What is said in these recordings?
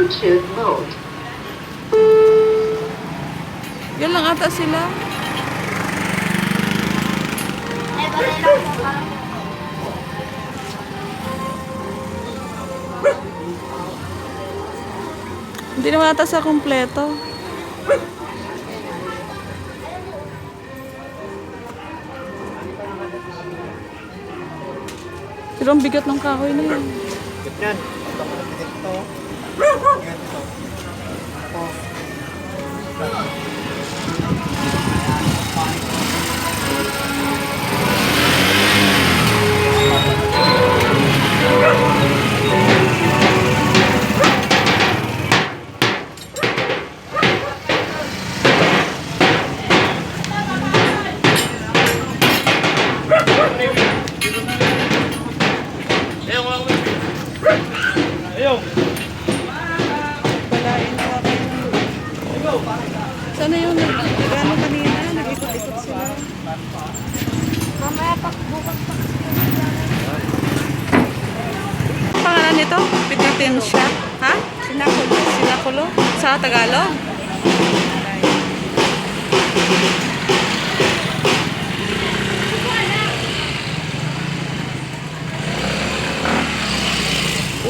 Bluetooth mode. Yan lang ata sila. Eh, Hindi naman ata sa kompleto. Pero ang bigat ng kahoy na yun. Yan. Sana yung nag-ano kanina? Nag-ikot-ikot sila. Mamaya pag bukas pa kasi kami Ang pangalan nito? Pititin siya? Ha? Sinakulo. Sinakulo? Sa Tagalog?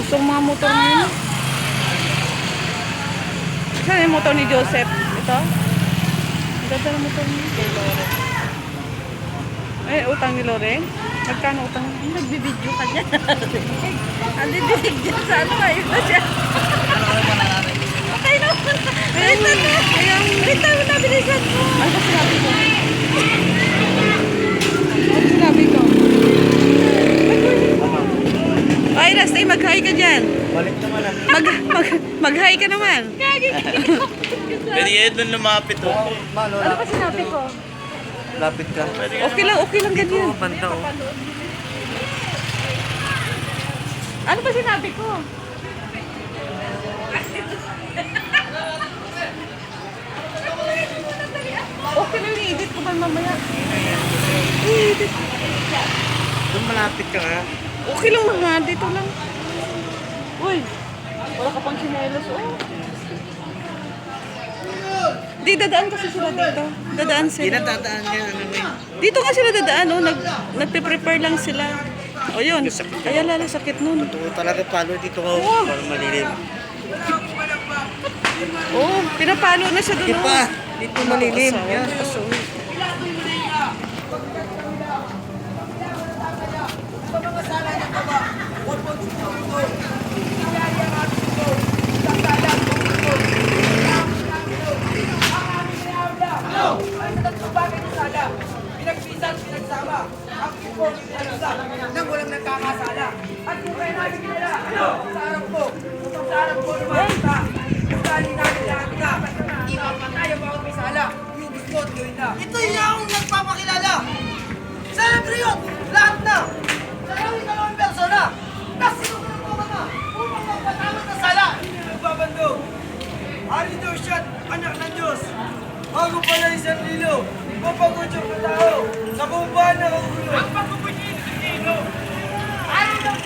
Usong mga motor ngayon. Saan yung motor ni Joseph? Ito? Ang ganda motor niya. Kay Lore. Eh, utang ni Lore? Magkano utang? Nagbibidyo ka niya. Ang dyan sa ano, ayun na siya. Okay na. Wait na na. Wait na, nabilisan mo. Ano ba sinabi ko? Ano sinabi ko? Ay, Rastay, mag-hi ka dyan. Balik naman ah. Mag, mag, mag-hi ka naman. Pwede yan doon lumapit oh. Malo, Ano pa sinabi ko? lapit ka. Okay lang, okay lang ganyan. Banda oh. Ano ba sinabi ko? Okay lang, i-edit ko ba mamaya? I-edit. Doon malapit ka nga. Okay lang mga, dito lang. Uy, wala ka pang chinelos, oh. Di, dadaan kasi sila dito. Dadaan sila. Dinatadaan niya. Ano, eh. Dito nga sila dadaan, oh. Nag, nagpe-prepare lang sila. O yun. Kaya lalo sakit nun. Totoo talaga palo dito ko. Oh. Parang malilim. Oh, pinapalo na siya doon. Di pa. Oh. Dito malilim. Yan, pasuwi. Sa mga sala niya ka ba? 1.2 lumasta. Ugali namin lahat na. Di ba pa tayo bawat may sala? Yung gusto at na. Ito yung nagpapakilala. Celebre yun! Lahat na! Sa langit na mga persona. Nasinusunod ko mga upang magpatawad na sala. Hindi nagbabando. Ari daw siya, anak ng Diyos. Bago pala isang lilo, na tao sa kumbahan na kagulo. Ang pagkukunin ng lilo. Ari daw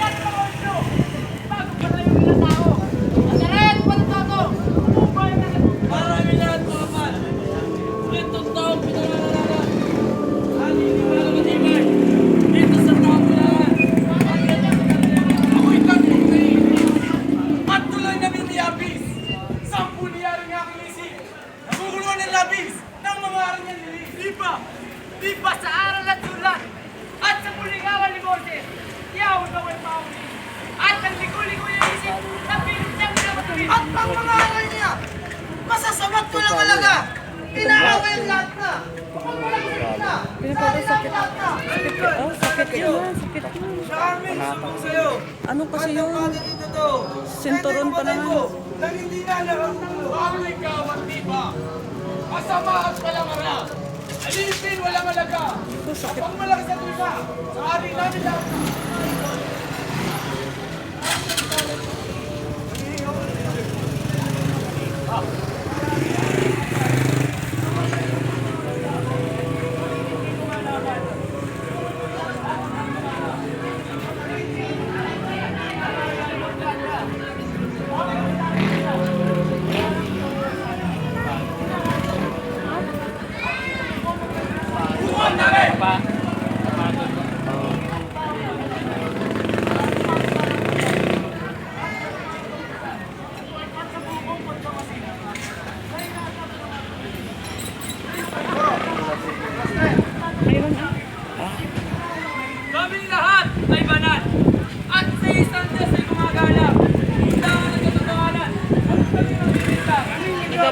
ng labis ng mga aral niya nilis. Di ba? Di ba sa aral at sulat? At sa pulingawan ni Moses, yaw daw ay pauli. At ang ligo-ligo yung isip na pinutang niya matuloy. At ang mga aral niya, masasamat ko lang alaga. Inaaway ang lahat na. Walang sakit ka. Oh, sakit yun. Sakit yun. Sa amin, sumbong sa'yo. Ano kasi yun? Sinturon pa naman. mo, Masama at walang ara. Alipin walang alaga. Kapag malakas ang iba, sa ari namin lang. Ah.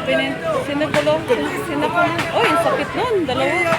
Sabi ni, sinagulo, sinagulo. Oh, yung sakit nun, dalawa.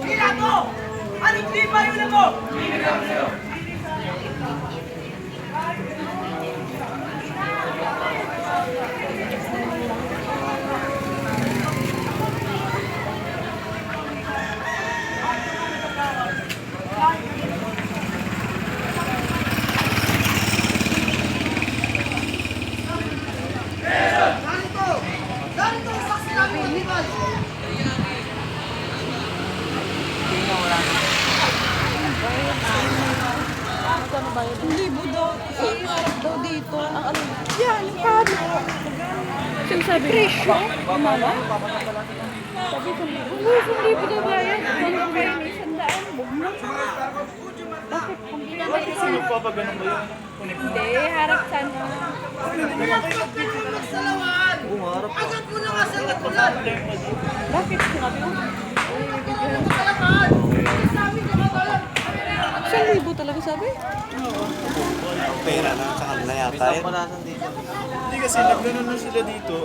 Hila mo! Anong di ba yun mo? Ganito! Ganito ang saksi namin ng Dimas! Libo daw. Iharap daw dito. Ang ano? Yan, yung kado. Sino sabi? Presyo? Mama? Sabi ko, uy, isang libo daw ba yan? Ano ba yun? Isang daan? Bugno. Bakit? Bakit sino pa ba ganun ba yun? Hindi, harap sana. Magsalawaan! Agad mo na nga sa natulan! Bakit? Sinabi ko. Magsalawaan! Sabi ko Isang libo talaga sabi? Pera na sa kanila yata. Hindi kasi nagganon na sila dito.